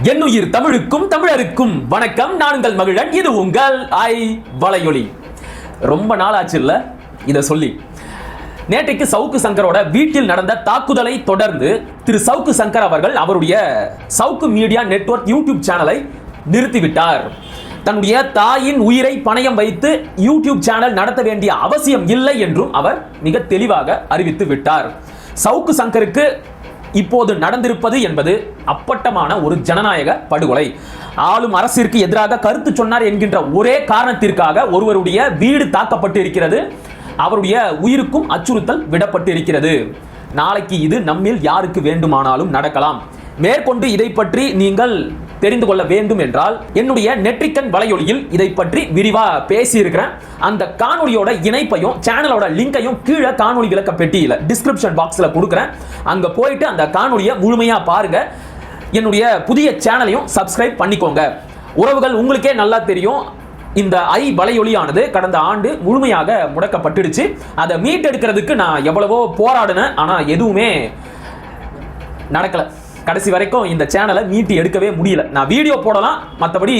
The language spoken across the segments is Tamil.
என்னுயிர் தமிழுக்கும் தமிழருக்கும் வணக்கம். நாங்கள் மகிழன் இது உங்கள் ஐ வலையொலி. ரொம்ப நாள் ஆச்சு இல்ல? இதை சொல்லி. நேற்றைக்கு சவுக்கு சங்கரோட வீட்டில் நடந்த தாக்குதலை தொடர்ந்து திரு சவுக்கு சங்கர் அவர்கள் அவருடைய சவுக்கு மீடியா நெட்வொர்க் யூடியூப் சேனலை நிறுத்திவிட்டார். தன்னுடைய தாயின் உயிரை பணயம் வைத்து யூடியூப் சேனல் நடத்த வேண்டிய அவசியம் இல்லை என்றும் அவர் மிக தெளிவாக அறிவித்து விட்டார். சவுக்கு சங்கருக்கு இப்போது நடந்திருப்பது என்பது அப்பட்டமான ஒரு ஜனநாயக படுகொலை. ஆளும் அரசிற்கு எதிராக கருத்து சொன்னார் என்கின்ற ஒரே காரணத்திற்காக ஒருவருடைய வீடு தாக்கப்பட்டு இருக்கிறது அவருடைய உயிருக்கும் அச்சுறுத்தல் விடப்பட்டு இருக்கிறது நாளைக்கு இது நம்மில் யாருக்கு வேண்டுமானாலும் நடக்கலாம். மேற்கொண்டு இதை பற்றி நீங்கள் தெரிந்து கொள்ள வேண்டும் என்றால் என்னுடைய நெற்றிக்கன் வலையொலியில் இதை பற்றி விரிவா பேசியிருக்கிறேன். அந்த காணொலியோட இணைப்பையும் சேனலோட லிங்கையும் கீழே காணொலி விளக்க பெட்டியில் டிஸ்கிரிப்ஷன் பாக்ஸில் கொடுக்குறேன். அங்கே போயிட்டு அந்த காணொலியை முழுமையாக பாருங்க. என்னுடைய புதிய சேனலையும் சப்ஸ்கிரைப் பண்ணிக்கோங்க. உறவுகள் உங்களுக்கே நல்லா தெரியும். இந்த ஐ வலையொலியானது கடந்த ஆண்டு முழுமையாக முடக்கப்பட்டுடுச்சு. அதை மீட்டெடுக்கிறதுக்கு நான் எவ்வளவோ போராடினேன். ஆனால் எதுவுமே நடக்கலை. கடைசி வரைக்கும் இந்த சேனலை மீட்டி எடுக்கவே முடியல. நான் வீடியோ போடலாம் மற்றபடி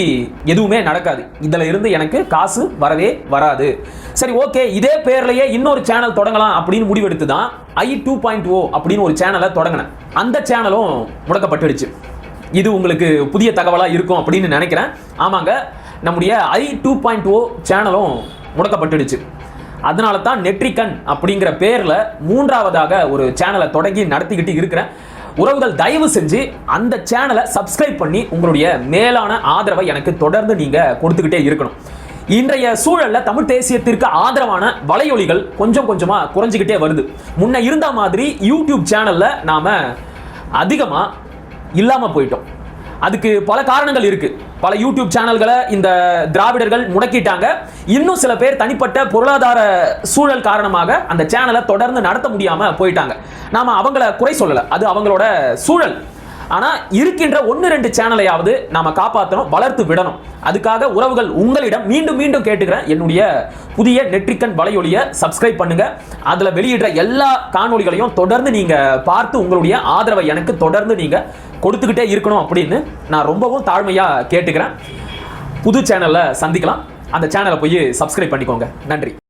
எதுவுமே நடக்காது. இதில் இருந்து எனக்கு காசு வரவே வராது. சரி ஓகே இதே பேர்லேயே இன்னொரு சேனல் தொடங்கலாம் அப்படின்னு முடிவெடுத்து தான் I two point O oh அப்படின்னு ஒரு சேனலை தொடங்கினேன். அந்த சேனலும் முடக்கப்பட்டுடுச்சு. இது உங்களுக்கு புதிய தகவலாக இருக்கும் அப்படின்னு நினைக்கிறேன். ஆமாங்க நம்முடைய ஐ டூ பாயிண்ட் ஓ சேனலும் முடக்கப்பட்டுடுச்சு. அதனால தான் நெட்ரிகன் அப்படிங்கிற பேரில் மூன்றாவதாக ஒரு சேனலை தொடங்கி நடத்திக்கிட்டு இருக்கிறேன். உறவுகள் தயவு செஞ்சு அந்த சேனலை சப்ஸ்கிரைப் பண்ணி உங்களுடைய மேலான ஆதரவை எனக்கு தொடர்ந்து நீங்க கொடுத்துக்கிட்டே இருக்கணும். இன்றைய சூழல்ல தமிழ் தேசியத்திற்கு ஆதரவான வலையொலிகள் கொஞ்சம் கொஞ்சமா குறைஞ்சிக்கிட்டே வருது. முன்ன இருந்த மாதிரி யூடியூப் சேனல்ல நாம அதிகமா இல்லாம போயிட்டோம். அதுக்கு பல காரணங்கள் இருக்கு. பல யூடியூப் சேனல்களை இந்த திராவிடர்கள் முடக்கிட்டாங்க. இன்னும் சில பேர் தனிப்பட்ட பொருளாதார சூழல் காரணமாக அந்த சேனலை தொடர்ந்து நடத்த முடியாம போயிட்டாங்க. நாம அவங்கள குறை சொல்லல. அது அவங்களோட சூழல். ஆனால் இருக்கின்ற ஒன்று ரெண்டு சேனலையாவது நாம காப்பாற்றணும் வளர்த்து விடணும். அதுக்காக உறவுகள் உங்களிடம் மீண்டும் மீண்டும் கேட்டுக்கிறேன். என்னுடைய புதிய நெட்ரிக்கன் வலையொலியை சப்ஸ்கிரைப் பண்ணுங்க. அதில் வெளியிடுற எல்லா காணொளிகளையும் தொடர்ந்து நீங்கள் பார்த்து உங்களுடைய ஆதரவை எனக்கு தொடர்ந்து நீங்கள் கொடுத்துக்கிட்டே இருக்கணும் அப்படின்னு நான் ரொம்பவும் தாழ்மையாக கேட்டுக்கிறேன். புது சேனலில் சந்திக்கலாம். அந்த சேனலை போய் சப்ஸ்கிரைப் பண்ணிக்கோங்க. நன்றி.